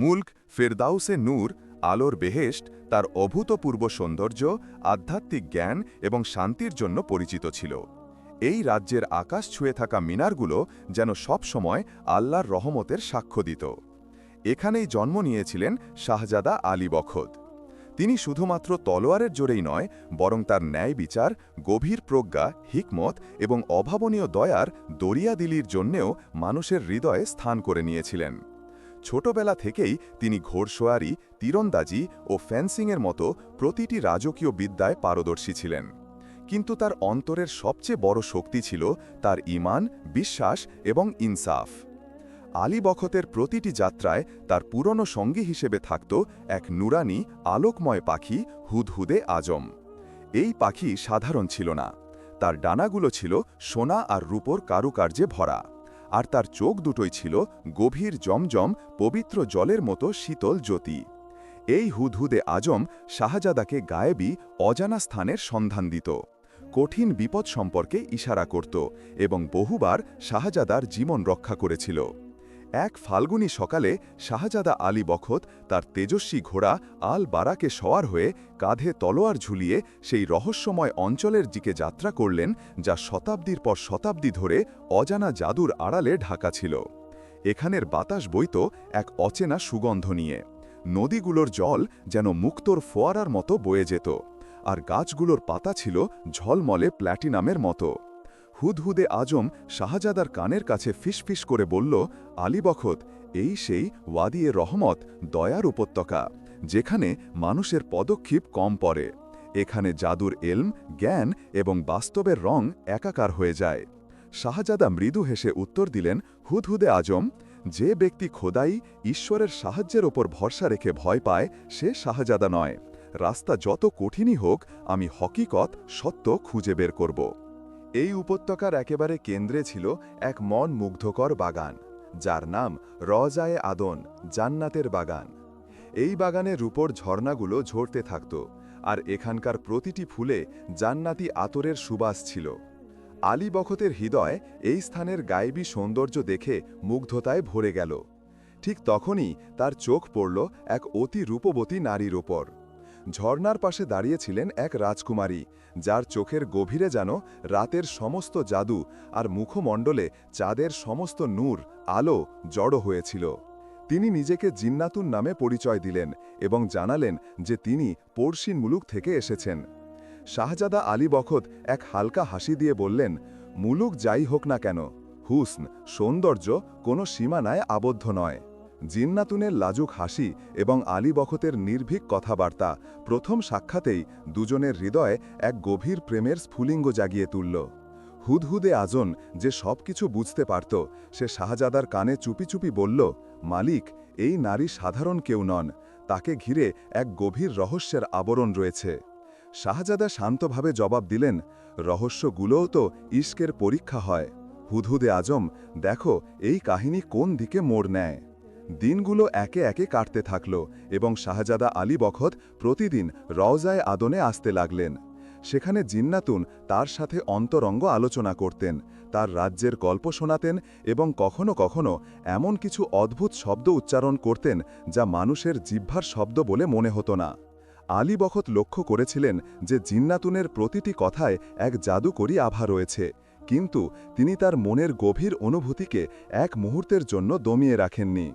মুল্ক ফেরদাউসে নূর, আলোর বেহেস্ট তার অভূতপূর্ব সৌন্দর্য, আধ্যাত্মিক জ্ঞান এবং শান্তির জন্য পরিচিত ছিল। এই রাজ্যের আকাশ ছুঁয়ে থাকা মিনারগুলো যেন সব সময় আল্লাহর রহমতের সাক্ষ্য দিত। এখানেই জন্ম নিয়েছিলেন শাহজাদা আলী বখত। তিনি শুধুমাত্র তলোয়ারের জোরেই নয়, বরং তার ন্যায় বিচার, গভীর প্রজ্ঞা, হিকমত এবং অভাবনীয় দয়ার দরিয়াদিলির জন্যেও মানুষের হৃদয়ে স্থান করে নিয়েছিলেন। ছোটবেলা থেকেই তিনি ঘোড়সোয়ারি তীরন্দাজি ও ফেন্সিংয়ের মতো প্রতিটি রাজকীয় বিদ্যায় পারদর্শী ছিলেন। কিন্তু তার অন্তরের সবচেয়ে বড় শক্তি ছিল তার ঈমান, বিশ্বাস এবং ইনসাফ। আলী বখতের প্রতিটি যাত্রায় তার পুরনো সঙ্গী হিসেবে থাকত এক নুরানি, আলোকময় পাখি হুদহুদে আজম। এই পাখি সাধারণ ছিল না। তার ডানাগুলো ছিল সোনা আর রূপোর কারুকার্যে ভরা। আর তার চোখ দুটোই ছিল গভীর জমজম পবিত্র জলের মতো শীতল জ্যোতি। এই হুদহুদে আজম শাহজাদাকে গায়েবী, অজানা স্থানের সন্ধান দিত। কঠিন বিপদ সম্পর্কে ইশারা করত এবং বহুবার শাহজাদার জীবন রক্ষা করেছিল। এক ফাল্গুনী সকালে শাহজাদা আলী বখত তার তেজস্বী ঘোড়া আল বারাকে সওয়ার হয়ে কাঁধে তলোয়ার ঝুলিয়ে সেই রহস্যময় অঞ্চলের দিকে যাত্রা করলেন, যা শতাব্দীর পর শতাব্দী ধরে অজানা জাদুর আড়ালে ঢাকা ছিল। এখানের বাতাস বইত এক অচেনা সুগন্ধ নিয়ে। নদীগুলোর জল যেন মুক্তোর ফোয়ারার মতো বয়ে যেত, আর গাছগুলোর পাতা ছিল ঝলমলে প্ল্যাটিনামের মতো। হুদহুদে আজম শাহজাদার কানের কাছে ফিসফিস করে বলল, আলী বখত, এই সেই ওয়াদিয়ে রহমত, দয়ার উপত্যকা, যেখানে মানুষের পদক্ষেপ কম পড়ে। এখানে জাদুর এলম, জ্ঞান এবং বাস্তবের রং একাকার হয়ে যায়। শাহজাদা মৃদু হেসে উত্তর দিলেন, হুদহুদে আজম, যে ব্যক্তি খোদাই ঈশ্বরের সাহায্যের ওপর ভরসা রেখে ভয় পায়, সে শাহজাদা নয়। রাস্তা যত কঠিনই হোক, আমি হকিকত সত্য খুঁজে বের করব। এই উপত্যকার একেবারে কেন্দ্রে ছিল এক মন মুগ্ধকর বাগান, যার নাম রজায়ে আদন, জান্নাতের বাগান। এই বাগানের রূপর ঝর্ণাগুলো ঝরতে থাকত, আর এখানকার প্রতিটি ফুলে জান্নাতি আতরের সুবাস ছিল। আলী বখতের হৃদয় এই স্থানের গায়েবী সৌন্দর্য দেখে মুগ্ধতায় ভরে গেল। ঠিক তখনই তার চোখ পড়ল এক অতি রূপবতী নারীর ওপর ঝর্নার পাশে দাঁড়িয়েছিলেন এক রাজকুমারী, যার চোখের গভীরে যেন রাতের সমস্ত জাদু আর মুখমণ্ডলে চাঁদের সমস্ত নূর, আলো জড়ো হয়েছিল। তিনি নিজেকে জিন্নাতুন নামে পরিচয় দিলেন এবং জানালেন যে তিনি পড়শিন মুলুক থেকে এসেছেন। শাহজাদা আলী বখত এক হালকা হাসি দিয়ে বললেন, মুলুক যাই হোক না কেন, হুসন, সৌন্দর্য কোনো সীমানায় আবদ্ধ নয়। জিন্নাতুনের লাজুক হাসি এবং আলী বখতের নির্ভীক কথাবার্তা প্রথম সাক্ষাতেই দুজনের হৃদয়ে এক গভীর প্রেমের স্ফুলিঙ্গ জাগিয়ে তুলল। হুদহুদে আজন যে সব কিছু বুঝতে পারত, সে শাহজাদার কানে চুপি চুপি বলল, মালিক, এই নারী সাধারণ কেউ নন। তাকে ঘিরে এক গভীর রহস্যের আবরণ রয়েছে। শাহজাদা শান্তভাবে জবাব দিলেন, রহস্যগুলোও তো ইস্কের পরীক্ষা হয়। হুদহুদে আজম, দেখো, এই কাহিনী কোন দিকে মোড় নেয়? দিনগুলো একে একে কাটতে থাকল এবং শাহজাদা আলী বখত প্রতিদিন রওজায় আদনে আসতে লাগলেন। সেখানে জিন্নাতুন তার সাথে অন্তরঙ্গ আলোচনা করতেন, তার রাজ্যের গল্প শোনাতেন এবং কখনো কখনো এমন কিছু অদ্ভুত শব্দ উচ্চারণ করতেন যা মানুষের জিহ্বার শব্দ বলে মনে হতো না। আলী বখত লক্ষ্য করেছিলেন যে জিন্নাতুনের প্রতিটি কথায় এক জাদুকরী আভা রয়েছে, কিন্তু তিনি তার মনের গভীর অনুভূতিকে এক মুহূর্তের জন্য দমিয়ে রাখেননি।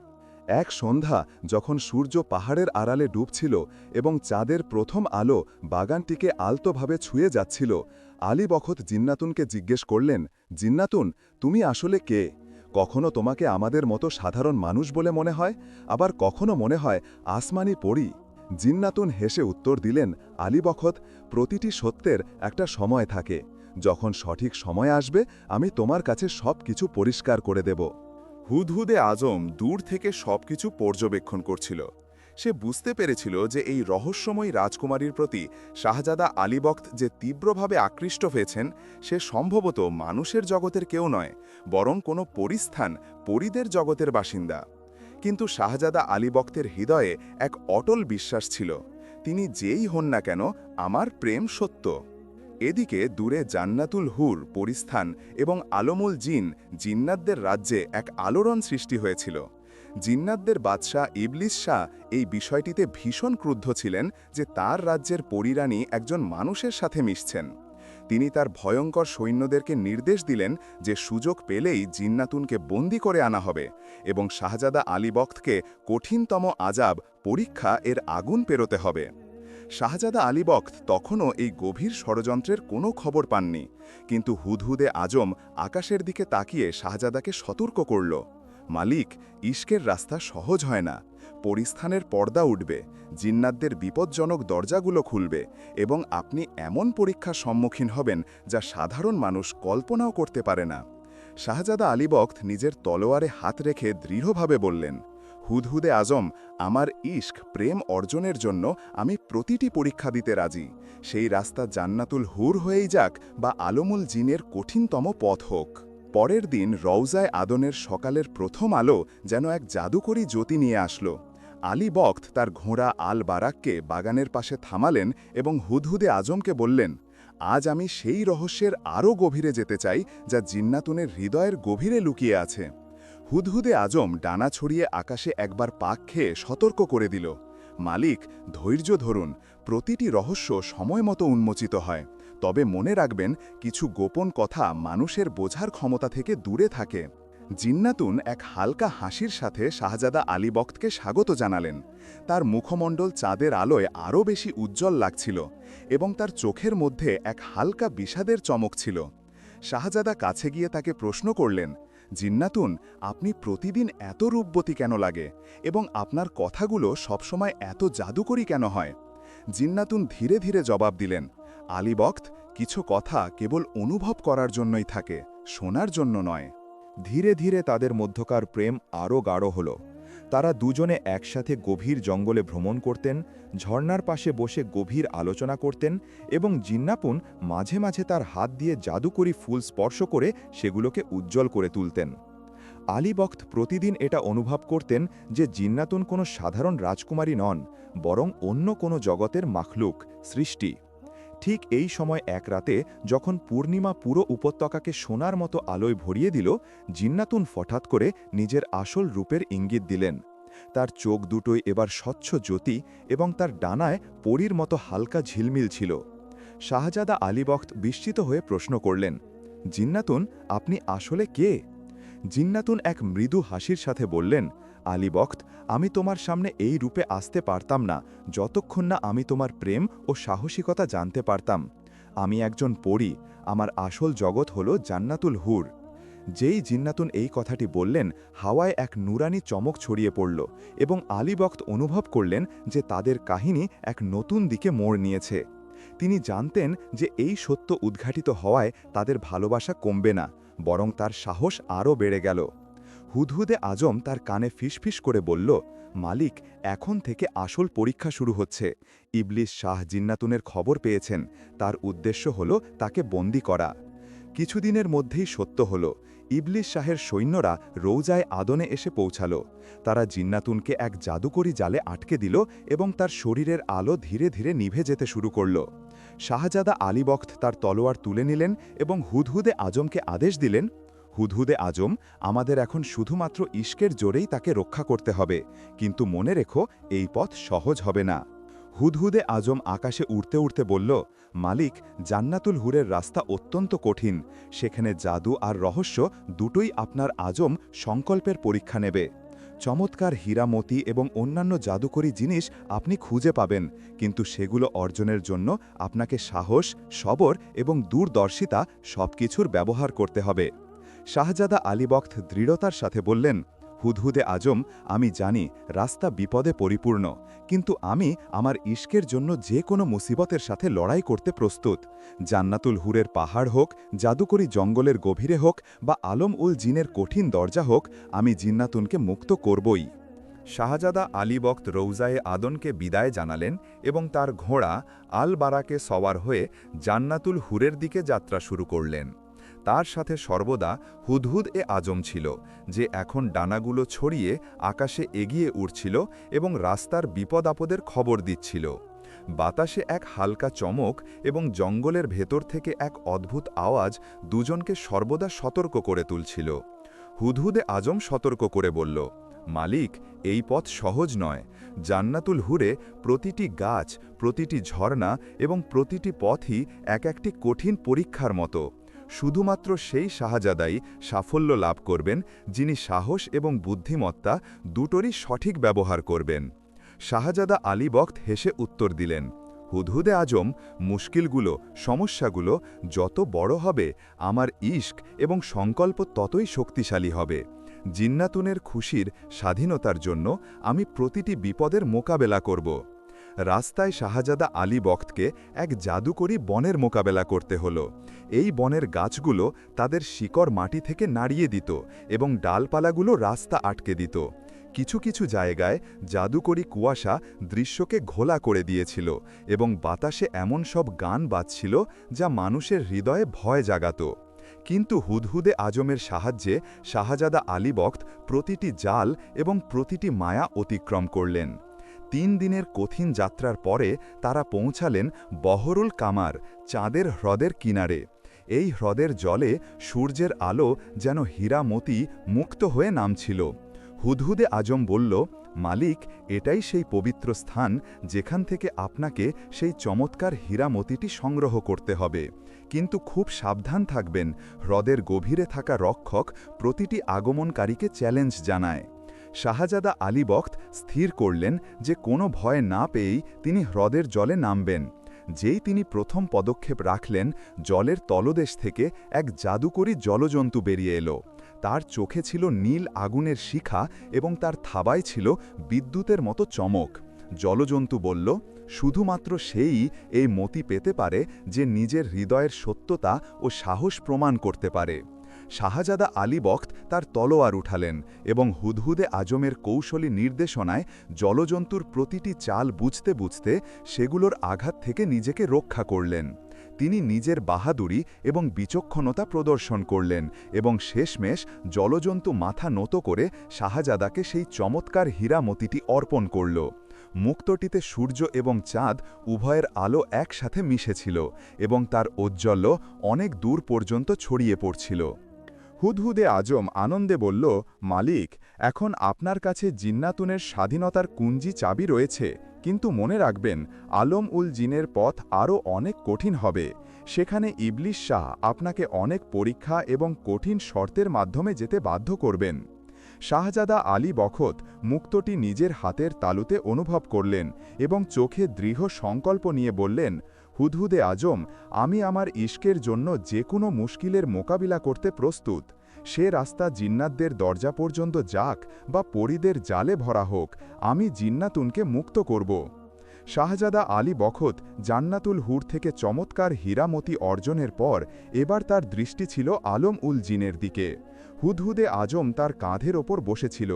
এক সন্ধ্যা যখন সূর্য পাহাড়ের আড়ালে ডুবছিল এবং চাঁদের প্রথম আলো বাগানটিকে আলতোভাবে ছুঁয়ে যাচ্ছিল, আলী বখত জিন্নাতুনকে জিজ্ঞেস করলেন, জিন্নাতুন, তুমি আসলে কে? কখনো তোমাকে আমাদের মতো সাধারণ মানুষ বলে মনে হয়? আবার কখনো মনে হয় আসমানি পড়ি জিন্নাতুন হেসে উত্তর দিলেন, আলী বখত, প্রতিটি সত্যের একটা সময় থাকে। যখন সঠিক সময় আসবে, আমি তোমার কাছে সব কিছু পরিষ্কার করে দেব। হুদহুদে আজম দূর থেকে সবকিছু পর্যবেক্ষণ করছিল। সে বুঝতে পেরেছিল যে এই রহস্যময়ী রাজকুমারীর প্রতি শাহজাদা আলীবক্ত যে তীব্রভাবে আকৃষ্ট হয়েছেন, সে সম্ভবত মানুষের জগতের কেউ নয়, বরং কোনো পরিস্থান, পরিদের জগতের বাসিন্দা। কিন্তু শাহজাদা আলীবক্তের হৃদয়ে এক অটল বিশ্বাস ছিল, তিনি যেই হন না কেন, আমার প্রেম সত্য। এদিকে দূরে জান্নাতুল হুর পরিস্থান এবং আলমুল জিন জিন্নাতদের রাজ্যে এক আলোড়ন সৃষ্টি হয়েছিল। জিন্নাতদের বাদশাহ ইবলিস শাহ এই বিষয়টিতে ভীষণ ক্রুদ্ধ ছিলেন যে তার রাজ্যের পরিরানী একজন মানুষের সাথে মিশছেন। তিনি তার ভয়ঙ্কর সৈন্যদেরকে নির্দেশ দিলেন যে সুযোগ পেলেই জিন্নাতুনকে বন্দি করে আনা হবে এবং শাহজাদা আলী বক্তকে কঠিনতম আজাব পরীক্ষা এর আগুন পেরোতে হবে। শাহজাদা আলী বক্ত তখনও এই গভীর ষড়যন্ত্রের কোনো খবর পাননি, কিন্তু হুদহুদে আজম আকাশের দিকে তাকিয়ে শাহজাদাকে সতর্ক করল। মালিক, ইশকের রাস্তা সহজ হয় না, পরিস্থানের পর্দা উঠবে, জিন্নাতদের বিপজ্জনক দরজাগুলো খুলবে এবং আপনি এমন পরীক্ষার সম্মুখীন হবেন যা সাধারণ মানুষ কল্পনাও করতে পারে না। শাহজাদা আলী বক্ত নিজের তলোয়ারে হাত রেখে দৃঢ়ভাবে বললেন হুদহুদে আজম, আমার ইশক প্রেম অর্জনের জন্য আমি প্রতিটি পরীক্ষা দিতে রাজি। সেই রাস্তা জান্নাতুল হুর হয়েই যাক বা আলমুল জিনের কঠিনতম পথ হোক। পরের দিন রওজায় আদনের সকালের প্রথম আলো যেন এক জাদুকরী জ্যোতি নিয়ে আসলো। আলী বক্ত তার ঘোড়া আল বারাককে বাগানের পাশে থামালেন এবং হুদহুদে আজমকে বললেন, আজ আমি সেই রহস্যের আরও গভীরে যেতে চাই যা জিন্নাতুনের হৃদয়ের গভীরে লুকিয়ে আছে। হুদহুদে আজম ডানা ছড়িয়ে আকাশে একবার পাক খেয়ে সতর্ক করে দিল। মালিক, ধৈর্য ধরুন, প্রতিটি রহস্য সময় মতো উন্মোচিত হয়। তবে মনে রাখবেন, কিছু গোপন কথা মানুষের বোঝার ক্ষমতা থেকে দূরে থাকে। জিন্নাতুন এক হালকা হাসির সাথে শাহজাদা আলী বক্তকে স্বাগত জানালেন। তার মুখমণ্ডল চাঁদের আলোয় আরও বেশি উজ্জ্বল লাগছিল এবং তার চোখের মধ্যে এক হালকা বিষাদের চমক ছিল। শাহজাদা কাছে গিয়ে তাকে প্রশ্ন করলেন জিন্নাতুন, আপনি প্রতিদিন এত রূপবতী কেন লাগে? এবং আপনার কথাগুলো সবসময় এত জাদুকরি কেন হয়? জিন্নাতুন ধীরে ধীরে জবাব দিলেন আলী বক্ত কিছু কথা কেবল অনুভব করার জন্যই থাকে, শোনার জন্য নয়। ধীরে ধীরে তাদের মধ্যকার প্রেম আরও গাঢ় হল। তারা দুজনে একসাথে গভীর জঙ্গলে ভ্রমণ করতেন, ঝর্নার পাশে বসে গভীর আলোচনা করতেন এবং জিন্নাপুন মাঝে মাঝে তার হাত দিয়ে জাদুকরি ফুল স্পর্শ করে সেগুলোকে উজ্জ্বল করে তুলতেন। আলী বক্ত প্রতিদিন এটা অনুভব করতেন যে জিন্নাতুন কোনো সাধারণ রাজকুমারী নন, বরং অন্য কোনো জগতের মাখলুক, সৃষ্টি। ঠিক এই সময় এক রাতে যখন পূর্ণিমা পুরো উপত্যকাকে সোনার মতো আলোয় ভরিয়ে দিল, জিন্নাতুন ফঠাৎ করে নিজের আসল রূপের ইঙ্গিত দিলেন। তার চোখ দুটোই এবার স্বচ্ছ জ্যোতি এবং তার ডানায় পরীর মতো হালকা ঝিলমিল ছিল। শাহজাদা আলীবক্ত বিস্মিত হয়ে প্রশ্ন করলেন, জিন্নাতুন, আপনি আসলে কে? জিন্নাতুন এক মৃদু হাসির সাথে বললেন আলী বক্ত, আমি তোমার সামনে এই রূপে আসতে পারতাম না, যতক্ষণ না আমি তোমার প্রেম ও সাহসিকতা জানতে পারতাম। আমি একজন পড়ি আমার আসল জগৎ হল জান্নাতুল হুর। যেই জিন্নাতুন এই কথাটি বললেন, হাওয়ায় এক নুরানি চমক ছড়িয়ে পড়ল এবং আলী বক্ত অনুভব করলেন যে তাদের কাহিনী এক নতুন দিকে মোড় নিয়েছে। তিনি জানতেন যে এই সত্য উদ্ঘাটিত হওয়ায় তাদের ভালোবাসা কমবে না, বরং তার সাহস আরও বেড়ে গেল। হুদহুদে আজম তার কানে ফিসফিস করে বলল, মালিক, এখন থেকে আসল পরীক্ষা শুরু হচ্ছে। ইবলিস শাহ জিন্নাতুনের খবর পেয়েছেন। তার উদ্দেশ্য হল তাকে বন্দি করা। কিছুদিনের মধ্যেই সত্য হল, ইবলিস শাহের সৈন্যরা রৌজায় আদনে এসে পৌঁছাল। তারা জিন্নাতুনকে এক জাদুকরি জালে আটকে দিল এবং তার শরীরের আলো ধীরে ধীরে নিভে যেতে শুরু করল। শাহজাদা আলীবক্ত তার তলোয়ার তুলে নিলেন এবং হুদহুদে আজমকে আদেশ দিলেন হুদহুদে আজম, আমাদের এখন শুধুমাত্র ইস্কের জোরেই তাকে রক্ষা করতে হবে। কিন্তু মনে রেখো, এই পথ সহজ হবে না। হুদহুদে আজম আকাশে উড়তে উড়তে বলল, মালিক, জান্নাতুল হুরের রাস্তা অত্যন্ত কঠিন। সেখানে জাদু আর রহস্য দুটোই আপনার আজম সংকল্পের পরীক্ষা নেবে। চমৎকার হীরামতি এবং অন্যান্য জাদুকরী জিনিস আপনি খুঁজে পাবেন, কিন্তু সেগুলো অর্জনের জন্য আপনাকে সাহস, সবর এবং দূরদর্শিতা সবকিছুর ব্যবহার করতে হবে। শাহজাদা আলীবক্ত দৃঢ়তার সাথে বললেন, হুদহুদে আজম, আমি জানি রাস্তা বিপদে পরিপূর্ণ, কিন্তু আমি আমার ইস্কের জন্য যে কোনো মুসিবতের সাথে লড়াই করতে প্রস্তুত। জান্নাতুল হুরের পাহাড় হোক, জাদুকরি জঙ্গলের গভীরে হোক, বা আলম উল জিনের কঠিন দরজা হোক, আমি জিন্নাতুনকে মুক্ত করবই। শাহজাদা আলীবক্ত রৌজায়ে আদনকে বিদায় জানালেন এবং তার ঘোড়া আল বারাকে সওয়ার হয়ে জান্নাতুল হুরের দিকে যাত্রা শুরু করলেন। তার সাথে সর্বদা হুদহুদ এ আজম ছিল, যে এখন ডানাগুলো ছড়িয়ে আকাশে এগিয়ে উঠছিল এবং রাস্তার বিপদ আপদের খবর দিচ্ছিল। বাতাসে এক হালকা চমক এবং জঙ্গলের ভেতর থেকে এক অদ্ভুত আওয়াজ দুজনকে সর্বদা সতর্ক করে তুলছিল। হুদহুদে আজম সতর্ক করে বলল, মালিক, এই পথ সহজ নয়। জান্নাতুল হুরে প্রতিটি গাছ, প্রতিটি ঝর্ণা এবং প্রতিটি পথই এক একটি কঠিন পরীক্ষার মতো। শুধুমাত্র সেই শাহজাদাই সাফল্য লাভ করবেন, যিনি সাহস এবং বুদ্ধিমত্তা দুটোরই সঠিক ব্যবহার করবেন। শাহজাদা আলী বক্ত হেসে উত্তর দিলেন, হুদহুদে আজম, মুশকিলগুলো, সমস্যাগুলো যত বড় হবে, আমার ইস্ক এবং সংকল্প ততই শক্তিশালী হবে। জিন্নাতুনের খুশির স্বাধীনতার জন্য আমি প্রতিটি বিপদের মোকাবেলা করব। রাস্তায় শাহজাদা আলী বক্তকে এক জাদুকরী বনের মোকাবেলা করতে হলো। এই বনের গাছগুলো তাদের শিকড় মাটি থেকে নাড়িয়ে দিত এবং ডালপালাগুলো রাস্তা আটকে দিত। কিছু কিছু জায়গায় জাদুকরী কুয়াশা দৃশ্যকে ঘোলা করে দিয়েছিল এবং বাতাসে এমন সব গান বাজছিল যা মানুষের হৃদয়ে ভয় জাগাত। কিন্তু হুদহুদে আজমের সাহায্যে শাহজাদা আলী বক্ত প্রতিটি জাল এবং প্রতিটি মায়া অতিক্রম করলেন। তিন দিনের কঠিন যাত্রার পরে তারা পৌঁছালেন বহরুল কামার চাঁদের হ্রদের কিনারে। এই হ্রদের জলে সূর্যের আলো যেন হীরামতি মুক্ত হয়ে নামছিল। হুদহুদে আজম বলল, মালিক, এটাই সেই পবিত্র স্থান যেখান থেকে আপনাকে সেই চমৎকার হীরামতিটি সংগ্রহ করতে হবে। কিন্তু খুব সাবধান থাকবেন, হ্রদের গভীরে থাকা রক্ষক প্রতিটি আগমনকারীকে চ্যালেঞ্জ জানায়। শাহজাদা আলী বক্ত স্থির করলেন যে কোনো ভয় না পেয়েই তিনি হ্রদের জলে নামবেন। যেই তিনি প্রথম পদক্ষেপ রাখলেন, জলের তলদেশ থেকে এক জাদুকরী জলজন্তু বেরিয়ে এলো। তার চোখে ছিল নীল আগুনের শিখা এবং তার থাবায় ছিল বিদ্যুতের মতো চমক। জলজন্তু বলল, শুধুমাত্র সেই এই মতি পেতে পারে যে নিজের হৃদয়ের সত্যতা ও সাহস প্রমাণ করতে পারে। শাহজাদা আলী বক্ত তার তলোয়ার উঠালেন এবং হুদহুদে আজমের কৌশলী নির্দেশনায় জলজন্তুর প্রতিটি চাল বুঝতে বুঝতে সেগুলোর আঘাত থেকে নিজেকে রক্ষা করলেন। তিনি নিজের বাহাদুরি এবং বিচক্ষণতা প্রদর্শন করলেন এবং শেষমেশ জলজন্তু মাথা নত করে শাহজাদাকে সেই চমৎকার হীরামতিটি অর্পণ করল। মুক্তটিতে সূর্য এবং চাঁদ উভয়ের আলো একসাথে মিশেছিল এবং তার ঔজ্জ্বল্য অনেক দূর পর্যন্ত ছড়িয়ে পড়ছিল। হুদহুদে আজম আনন্দে বলল, মালিক, এখন আপনার কাছে জিন্নাতুনের স্বাধীনতার কুঞ্জি চাবি রয়েছে, কিন্তু মনে রাখবেন, আলম উল জিনের পথ আরও অনেক কঠিন হবে। সেখানে ইবলিশ শাহ আপনাকে অনেক পরীক্ষা এবং কঠিন শর্তের মাধ্যমে যেতে বাধ্য করবেন। শাহজাদা আলী বখত মুক্তটি নিজের হাতের তালুতে অনুভব করলেন এবং চোখে দৃঢ় সংকল্প নিয়ে বললেন হুদহুদে আজম, আমি আমার ইস্কের জন্য যে কোনো মুশকিলের মোকাবিলা করতে প্রস্তুত। সে রাস্তা জিন্নাতদের দরজা পর্যন্ত যাক বা পরিদের জালে ভরা হোক, আমি জিন্নাতুনকে মুক্ত করব। শাহজাদা আলী বখত জান্নাতুল হুর থেকে চমৎকার হীরামতি অর্জনের পর এবার তার দৃষ্টি ছিল আলম উল জিনের দিকে। হুদহুদে আজম তার কাঁধের ওপর বসেছিল,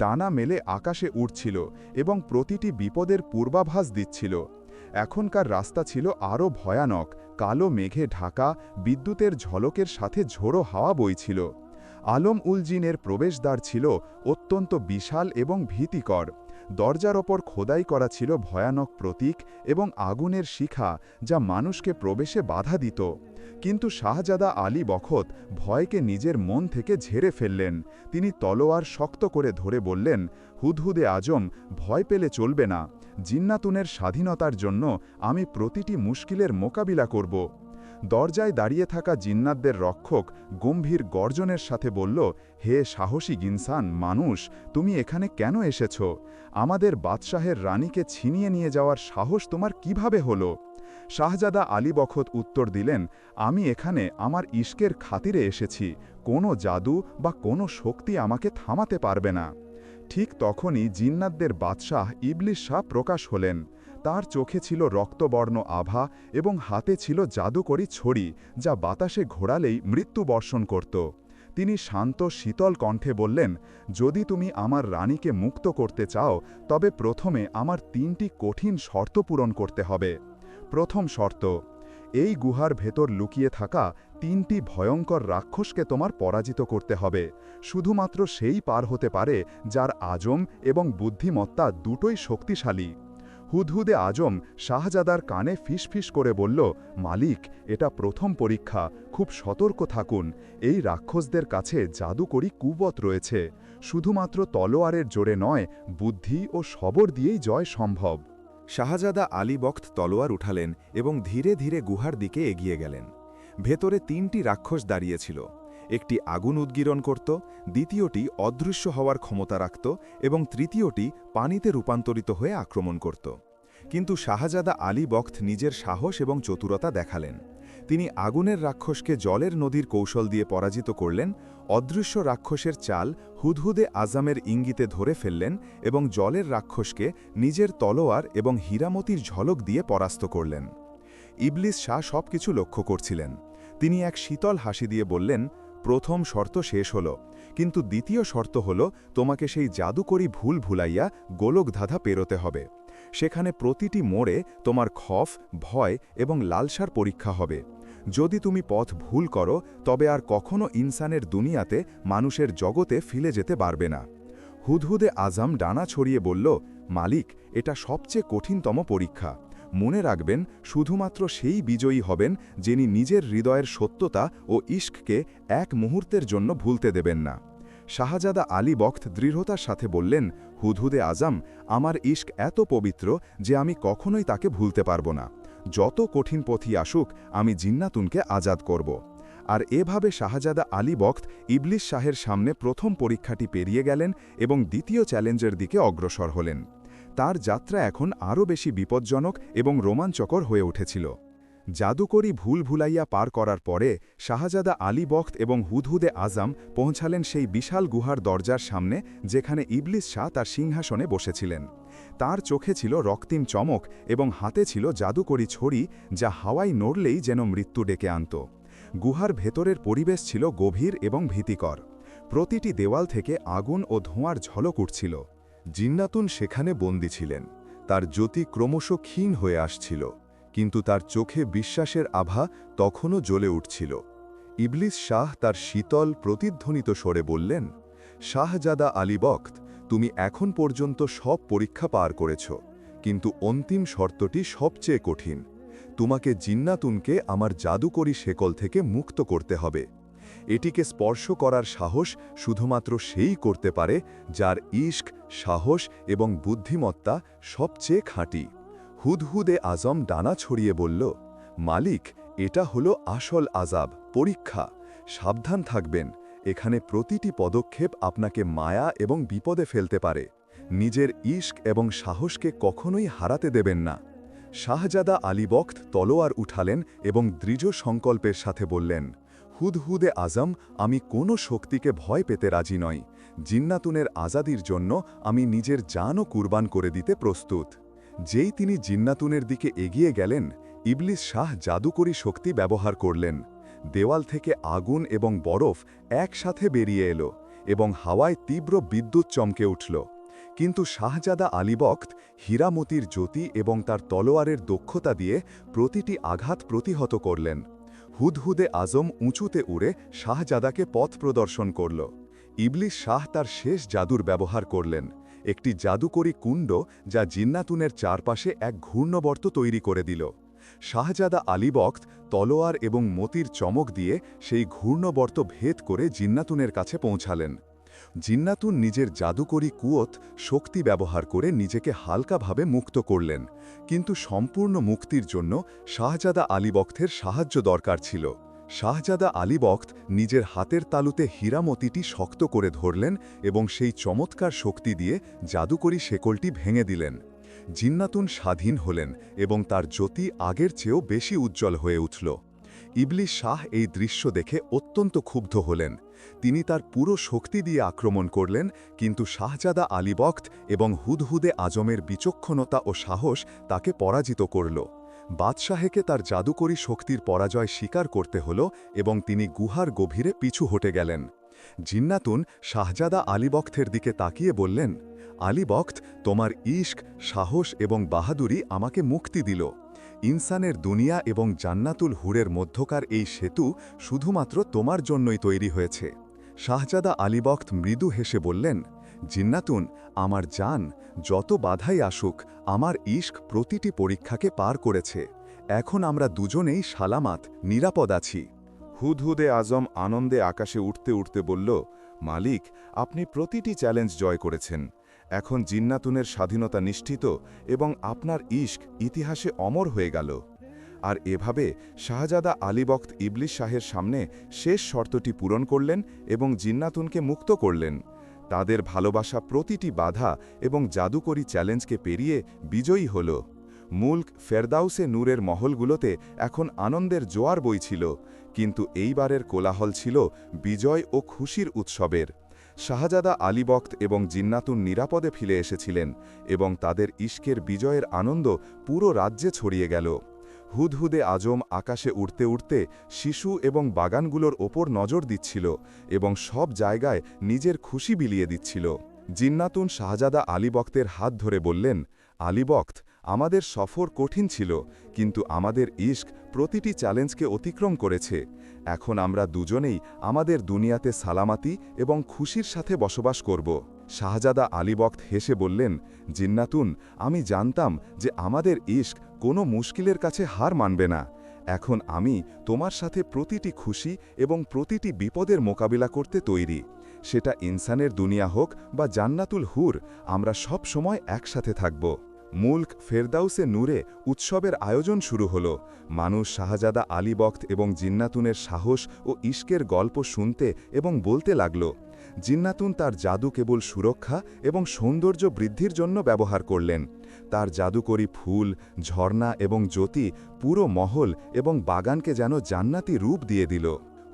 ডানা মেলে আকাশে উঠছিল এবং প্রতিটি বিপদের পূর্বাভাস দিচ্ছিল। এখনকার রাস্তা ছিল আরও ভয়ানক, কালো মেঘে ঢাকা, বিদ্যুতের ঝলকের সাথে ঝোড়ো হাওয়া বইছিল। আলম উলজিনের প্রবেশদ্বার ছিল অত্যন্ত বিশাল এবং ভীতিকর। দরজার ওপর খোদাই করা ছিল ভয়ানক প্রতীক এবং আগুনের শিখা যা মানুষকে প্রবেশে বাধা দিত। কিন্তু শাহজাদা আলী বখত ভয়কে নিজের মন থেকে ঝেড়ে ফেললেন। তিনি তলোয়ার শক্ত করে ধরে বললেন, হুদহুদে আজম, ভয় পেলে চলবে না। জিন্নাতুনের স্বাধীনতার জন্য আমি প্রতিটি মুশকিলের মোকাবিলা করব। দরজায় দাঁড়িয়ে থাকা জিন্নাতদের রক্ষক গম্ভীর গর্জনের সাথে বলল, হে সাহসী গিনসান, মানুষ, তুমি এখানে কেন এসেছ? আমাদের বাদশাহের রানীকে ছিনিয়ে নিয়ে যাওয়ার সাহস তোমার কীভাবে হলো? শাহজাদা আলী বখত উত্তর দিলেন, আমি এখানে আমার ইস্কের খাতিরে এসেছি। কোনো জাদু বা কোনো শক্তি আমাকে থামাতে পারবে না। ঠিক তখনই জিন্নাতদের বাদশাহ ইবলিশ শাহ প্রকাশ হলেন। তার চোখে ছিল রক্তবর্ণ আভা এবং হাতে ছিল জাদুকরি ছড়ি, যা বাতাসে ঘোরালেই মৃত্যু বর্ষণ করত। তিনি শান্ত, শীতল কণ্ঠে বললেন, যদি তুমি আমার রানীকে মুক্ত করতে চাও, তবে প্রথমে আমার তিনটি কঠিন শর্ত পূরণ করতে হবে। প্রথম শর্ত, এই গুহার ভেতর লুকিয়ে থাকা তিনটি ভয়ঙ্কর রাক্ষসকে তোমার পরাজিত করতে হবে। শুধুমাত্র সেই পার হতে পারে যার আজম এবং বুদ্ধিমত্তা দুটোই শক্তিশালী। হুদহুদে আজম শাহজাদার কানে ফিসফিস করে বলল, মালিক, এটা প্রথম পরীক্ষা, খুব সতর্ক থাকুন। এই রাক্ষসদের কাছে জাদুকরি কুবত রয়েছে। শুধুমাত্র তলোয়ারের জোরে নয়, বুদ্ধি ও সবর দিয়েই জয় সম্ভব। শাহজাদা আলী বখ্ত তলোয়ার উঠালেন এবং ধীরে ধীরে গুহার দিকে এগিয়ে গেলেন। ভেতরে তিনটি রাক্ষস দাঁড়িয়েছিল। একটি আগুন উদ্গীরণ করত, দ্বিতীয়টি অদৃশ্য হওয়ার ক্ষমতা রাখত এবং তৃতীয়টি পানিতে রূপান্তরিত হয়ে আক্রমণ করত। কিন্তু শাহজাদা আলী বখ্ত নিজের সাহস এবং চতুরতা দেখালেন। তিনি আগুনের রাক্ষসকে জলের নদীর কৌশল দিয়ে পরাজিত করলেন, অদৃশ্য রাক্ষসের চাল হুদহুদে আজামের ইঙ্গিতে ধরে ফেললেন এবং জলের রাক্ষসকে নিজের তলোয়ার এবং হীরামতির ঝলক দিয়ে পরাস্ত করলেন। ইবলিস শাহ সবকিছু লক্ষ্য করছিলেন। তিনি এক শীতল হাসি দিয়ে বললেন, প্রথম শর্ত শেষ হল, কিন্তু দ্বিতীয় শর্ত হল তোমাকে সেই জাদুকরি ভুল ভুলাইয়া গোলকধাঁধা পেরোতে হবে। সেখানে প্রতিটি মোড়ে তোমার খফ, ভয় এবং লালসার পরীক্ষা হবে। যদি তুমি পথ ভুল করো, তবে আর কখনো ইনসানের দুনিয়াতে মানুষের জগতে ফিলে যেতে পারবে না। হুদহুদে আজম ডানা ছড়িয়ে বলল, মালিক, এটা সবচেয়ে কঠিনতম পরীক্ষা। মনে রাখবেন, শুধুমাত্র সেই বিজয়ী হবেন যিনি নিজের হৃদয়ের সত্যতা ও ইস্ককে এক মুহূর্তের জন্য ভুলতে দেবেন না। শাহজাদা আলী বখ্ত দৃঢ়তার সাথে বললেন, হুদহুদে আজম, আমার ইস্ক এত পবিত্র যে আমি কখনোই তাকে ভুলতে পারব না। যত কঠিন পথই আসুক, আমি জিন্নাতুনকে আজাদ করব। আর এভাবে শাহজাদা আলী বখ্ত ইবলিশ শাহের সামনে প্রথম পরীক্ষাটি পেরিয়ে গেলেন এবং দ্বিতীয় চ্যালেঞ্জের দিকে অগ্রসর হলেন। তার যাত্রা এখন আরও বেশি বিপজ্জনক এবং রোমাঞ্চকর হয়ে উঠেছিল। জাদুকরি ভুল ভুলাইয়া পার করার পরে শাহজাদা আলী বখ্ত এবং হুদহুদে আজম পৌঁছালেন সেই বিশাল গুহার দরজার সামনে যেখানে ইবলিস শাহ তার সিংহাসনে বসেছিলেন। তার চোখে ছিল রক্তিম চমক এবং হাতে ছিল জাদুকরি ছড়ি যা হাওয়াই নড়লেই যেন মৃত্যু ডেকে আনত। গুহার ভেতরের পরিবেশ ছিল গভীর এবং ভীতিকর। প্রতিটি দেওয়াল থেকে আগুন ও ধোঁয়ার ঝলক উঠছিল। জিন্নাতুন সেখানে বন্দী ছিলেন। তার জ্যোতি ক্রমশ ক্ষীণ হয়ে আসছিল, কিন্তু তার চোখে বিশ্বাসের আভা তখনও জ্বলে উঠছিল। ইবলিস শাহ তার শীতল, প্রতিধ্বনিত স্বরে বললেন, শাহজাদা আলী বখ্ত, তুমি এখন পর্যন্ত সব পরীক্ষা পার করেছ, কিন্তু অন্তিম শর্তটি সবচেয়ে কঠিন। তোমাকে জিন্নাতুনকে আমার জাদুকরি শেকল থেকে মুক্ত করতে হবে। এটিকে স্পর্শ করার সাহস শুধুমাত্র সেই করতে পারে যার ইস্ক সাহস এবং বুদ্ধিমত্তা সবচেয়ে খাঁটি। হুদহুদে আজম ডানা ছড়িয়ে বলল, মালিক, এটা হলো আসল আজাব পরীক্ষা। সাবধান থাকবেন, এখানে প্রতিটি পদক্ষেপ আপনাকে মায়া এবং বিপদে ফেলতে পারে। নিজের ইস্ক এবং সাহসকে কখনোই হারাতে দেবেন না। শাহজাদা আলী বখ্ত তলোয়ার উঠালেন এবং দৃঢ় সংকল্পের সাথে বললেন হুদহুদে আজম, আমি কোনো শক্তিকে ভয় পেতে রাজি নই। জিন্নাতুনের আজাদির জন্য আমি নিজের জানও কুরবান করে দিতে প্রস্তুত। যেই তিনি জিন্নাতুনের দিকে এগিয়ে গেলেন, ইবলিস শাহ জাদুকরী শক্তি ব্যবহার করলেন। দেওয়াল থেকে আগুন এবং বরফ একসাথে বেরিয়ে এলো এবং হাওয়ায় তীব্র বিদ্যুৎ চমকে উঠল। কিন্তু শাহজাদা আলীবক্ত হীরামতির জ্যোতি এবং তার তলোয়ারের দক্ষতা দিয়ে প্রতিটি আঘাত প্রতিহত করলেন। হুদহুদে আজম উঁচুতে উড়ে শাহজাদাকে পথ প্রদর্শন করল। ইবলিস শাহ তার শেষ জাদুর ব্যবহার করলেন। একটি জাদুকরী কুণ্ড যা জিন্নাতুনের চারপাশে এক ঘূর্ণবর্ত তৈরি করে দিল। শাহজাদা আলিবক্ত, তলোয়ার এবং মতির চমক দিয়ে সেই ঘূর্ণবর্ত ভেদ করে জিন্নাতুনের কাছে পৌঁছালেন। জিন্নাতুন নিজের জাদুকরী কুয়ত শক্তি ব্যবহার করে নিজেকে হালকাভাবে মুক্ত করলেন। কিন্তু সম্পূর্ণ মুক্তির জন্য শাহজাদা আলীবক্তের সাহায্য দরকার ছিল। শাহজাদা আলীবক্ত নিজের হাতের তালুতে হীরামতিটি শক্ত করে ধরলেন এবং সেই চমৎকার শক্তি দিয়ে জাদুকরী শেকলটি ভেঙে দিলেন। জিন্নাতুন স্বাধীন হলেন এবং তার জ্যোতি আগের চেয়েও বেশি উজ্জ্বল হয়ে উঠল। ইবলি শাহ এই দৃশ্য দেখে অত্যন্ত ক্ষুব্ধ হলেন। তিনি তার পুরো শক্তি দিয়ে আক্রমণ করলেন, কিন্তু শাহজাদা আলীবক্ত এবং হুদহুদে আজমের বিচক্ষণতা ও সাহস তাকে পরাজিত করল। বাদশাহেকে তার জাদুকরী শক্তির পরাজয় স্বীকার করতে হল এবং তিনি গুহার গভীরে পিছু হটে গেলেন। জিন্নাতুন শাহজাদা আলীবক্তের দিকে তাকিয়ে বললেন আলীবক্ত তোমার ইস্ক সাহস এবং বাহাদুরি আমাকে মুক্তি দিল। ইনসানের দুনিয়া এবং জান্নাতুল হুরের মধ্যকার এই সেতু শুধুমাত্র তোমার জন্যই তৈরি হয়েছে। শাহজাদা আলীবক্ত মৃদু হেসে বললেন, জিন্নাতুন, আমার জান যত বাধাই আসুক, আমার ইস্ক প্রতিটি পরীক্ষাকে পার করেছে। এখন আমরা দুজনেই সালামাত, নিরাপদ আছি। হুদহুদে আজম আনন্দে আকাশে উঠতে উঠতে বলল, মালিক, আপনি প্রতিটি চ্যালেঞ্জ জয় করেছেন। এখন জিন্নাতুনের স্বাধীনতা নিষ্ঠিত এবং আপনার ইশক ইতিহাসে অমর হয়ে গেল। আর এভাবে শাহজাদা আলীবক্ত ইবলিশ শাহের সামনে শেষ শর্তটি পূরণ করলেন এবং জিন্নাতুনকে মুক্ত করলেন। তাদের ভালোবাসা প্রতিটি বাধা এবং জাদুকরী চ্যালেঞ্জকে পেরিয়ে বিজয়ী হল। মুল্ক ফেরদাউসে নূরের মহলগুলোতে এখন আনন্দের জোয়ার বইছিল, কিন্তু এইবারের কোলাহল ছিল বিজয় ও খুশির উৎসবের। শাহজাদা আলীবক্ত এবং জিন্নাতুন নিরাপদে ফিরে এসেছিলেন এবং তাদের ইশকের বিজয়ের আনন্দ পুরো রাজ্যে ছড়িয়ে গেল। হুদহুদে আজম আকাশে উড়তে উড়তে শিশু এবং বাগানগুলোর ওপর নজর দিচ্ছিল এবং সব জায়গায় নিজের খুশি বিলিয়ে দিচ্ছিল। জিন্নাতুন শাহজাদা আলীবক্তের হাত ধরে বললেন আলীবক্ত আমাদের সফর কঠিন ছিল, কিন্তু আমাদের ইস্ক প্রতিটি চ্যালেঞ্জকে অতিক্রম করেছে। এখন আমরা দুজনেই আমাদের দুনিয়াতে সালামাতি এবং খুশির সাথে বসবাস করব। শাহজাদা আলীবক্ত হেসে বললেন, জিন্নাতুন, আমি জানতাম যে আমাদের ইস্ক কোনো মুশকিলের কাছে হার মানবে না। এখন আমি তোমার সাথে প্রতিটি খুশি এবং প্রতিটি বিপদের মোকাবিলা করতে তৈরি। সেটা ইনসানের দুনিয়া হোক বা জান্নাতুল হুর, আমরা সব সময় একসাথে থাকব। মুল্ক ফেরদাউসে নূরে উৎসবের আয়োজন শুরু হল। মানুষ শাহজাদা আলীবক্ত এবং জিন্নাতুনের সাহস ও ইশকের গল্প শুনতে এবং বলতে লাগল, জিন্নাতুন তার জাদু কেবল সুরক্ষা এবং সৌন্দর্য বৃদ্ধির জন্য ব্যবহার করলেন। তার জাদুকরী ফুল, ঝর্ণা এবং জ্যোতি পুরো মহল এবং বাগানকে যেন জান্নাতি রূপ দিয়ে দিল।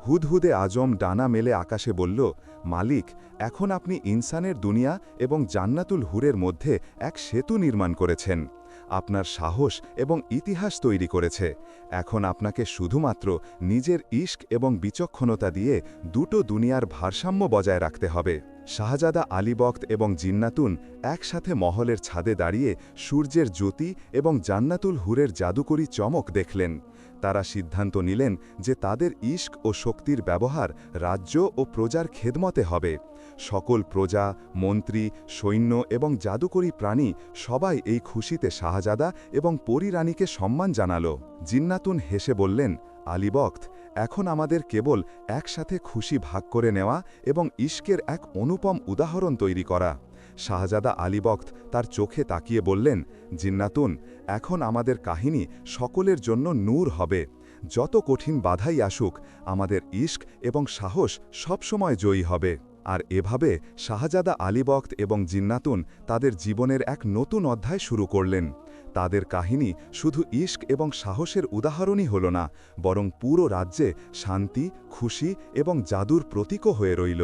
হুদহুদে আজম ডানা মেলে আকাশে বলল, মালিক, এখন আপনি ইনসানের দুনিয়া এবং জান্নাতুল হুরের মধ্যে এক সেতু নির্মাণ করেছেন। আপনার সাহস এবং ইতিহাস তৈরি করেছে। এখন আপনাকে শুধুমাত্র নিজের ইস্ক এবং বিচক্ষণতা দিয়ে দুটো দুনিয়ার ভারসাম্য বজায় রাখতে হবে। শাহজাদা আলীবক্ত এবং জিন্নাতুন একসাথে মহলের ছাদে দাঁড়িয়ে সূর্যের জ্যোতি এবং জান্নাতুল হুরের জাদুকরী চমক দেখলেন। তারা সিদ্ধান্ত নিলেন যে তাদের ইস্ক ও শক্তির ব্যবহার রাজ্য ও প্রজার খেদমতে হবে। সকল প্রজা, মন্ত্রী, সৈন্য এবং জাদুকরী প্রাণী সবাই এই খুশিতে শাহজাদা এবং পরিরানীকে সম্মান জানাল। জিন্নাতুন হেসে বললেন আলীবক্ত এখন আমাদের কেবল একসাথে খুশি ভাগ করে নেওয়া এবং ইশকের এক অনুপম উদাহরণ তৈরি করা। শাহজাদা আলীবক্ত তার চোখে তাকিয়ে বললেন, জিন্নাতুন, এখন আমাদের কাহিনী সকলের জন্য নূর হবে। যত কঠিন বাধাই আসুক, আমাদের ইস্ক এবং সাহস সবসময় জয়ী হবে। আর এভাবে শাহজাদা আলীবক্ত এবং জিন্নাতুন তাদের জীবনের এক নতুন অধ্যায় শুরু করলেন। তাদের কাহিনী শুধু ইস্ক এবং সাহসের উদাহরণই হল না, বরং পুরো রাজ্যে শান্তি, খুশি এবং জাদুর প্রতীকও হয়ে রইল।